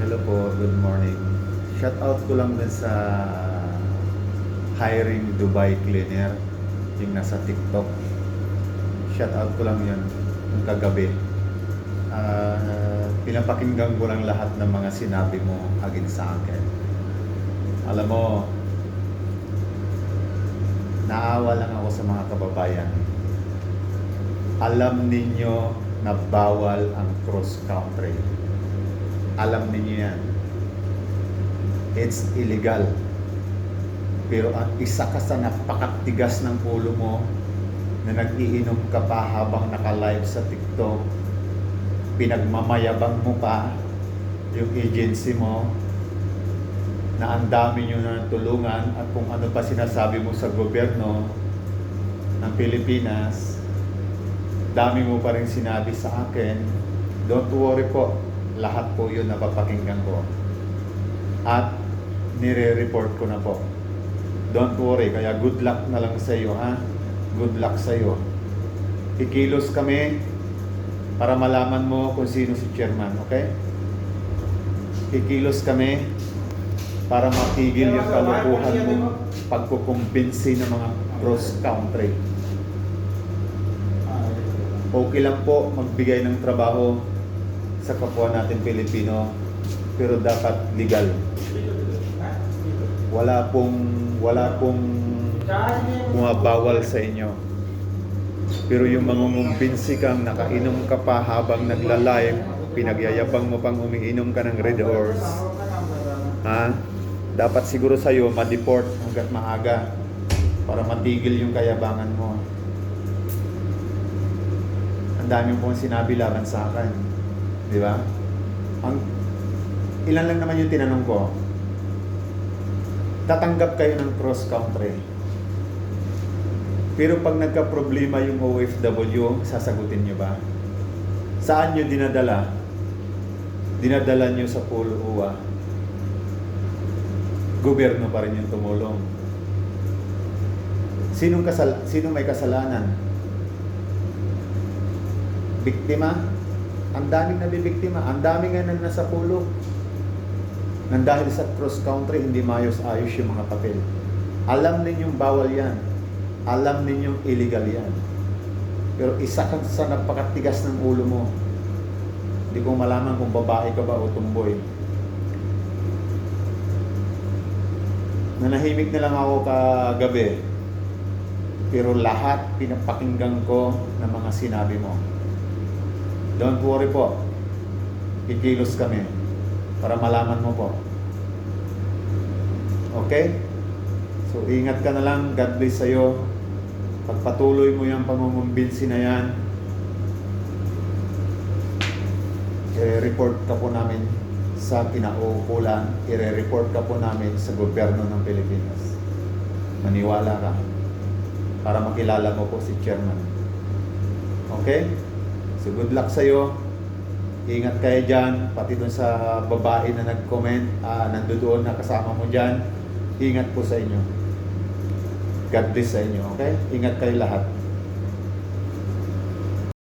Hello po, good morning. Shout out ko lang dun sa hiring Dubai cleaner yung nasa TikTok. Shout out ko lang yun yung kagabi. Ah, pinapakinggan ko lang lahat ng mga sinabi mo agin sa akin. Alam mo, naawa lang ako sa mga kababayan. Alam ninyo na bawal ang cross country. Alam ninyo yan. It's illegal. Pero ang isa ka sa napakatigas ng ulo mo na nag-iinom ka pa habang naka-live sa TikTok, pinagmamayabang mo pa yung agency mo na ang dami nyo na tulungan at kung ano pa sinasabi mo sa gobyerno ng Pilipinas, dami mo pa rin sinabi sa akin, don't worry po, lahat po yun napapakinggan ko. At nire-report ko na po. Don't worry, kaya good luck na lang sa iyo ha. Good luck sa iyo. Kikilos kami para malaman mo kung sino si chairman, okay? Kikilos kami para matigil yung kalukuhan mo pagkukumbinsi ng mga cross country. Okay lang po magbigay ng trabaho sa kapwa natin Pilipino pero dapat legal. Wala pong wala pong bumabawal sa inyo. Pero yung mangungumbinsi kang nakainom ka pa habang nagla-live, pinagyayabang mo pang umiinom ka ng Red Horse, ha? Dapat siguro sa'yo ma-deport hanggat maaga para matigil yung kayabangan mo. Ang dami pong sinabi laban sa akin. Di ba? Ang ilan lang naman yung tinanong ko. Tatanggap kayo ng cross country. Pero pag nagka-problema yung OFW, sasagutin nyo ba? Saan nyo dinadala? Dinadala nyo sa Pulo Uwa. Gobyerno pa rin yung tumulong. Sinong, kasal sinong may kasalanan? Biktima? Ang daming nabibiktima. Ang daming nga na nasa pulo. Nang dahil sa cross country, hindi maayos-ayos yung mga papel. Alam ninyong bawal yan. Alam ninyong illegal yan. Pero isa ka sa napakatigas ng ulo mo. Hindi ko malaman kung babae ka ba o tumboy. Nanahimik na lang ako kagabi. Pero lahat pinapakinggan ko ng mga sinabi mo. Don't worry po. Kikilos kami para malaman mo po. Okay? So, ingat ka na lang. God bless sa'yo. Pagpatuloy mo yung pangungumbinsi na yan, i-report ka po namin sa kinaukulan, i-report ka po namin sa gobyerno ng Pilipinas. Maniwala ka para makilala mo po si chairman. Okay? So good luck sa'yo. Ingat kayo dyan, pati dun sa babae na nag-comment, ah, nandoon na kasama mo dyan. Ingat po sa inyo. God bless sa inyo, okay? Ingat kayo lahat.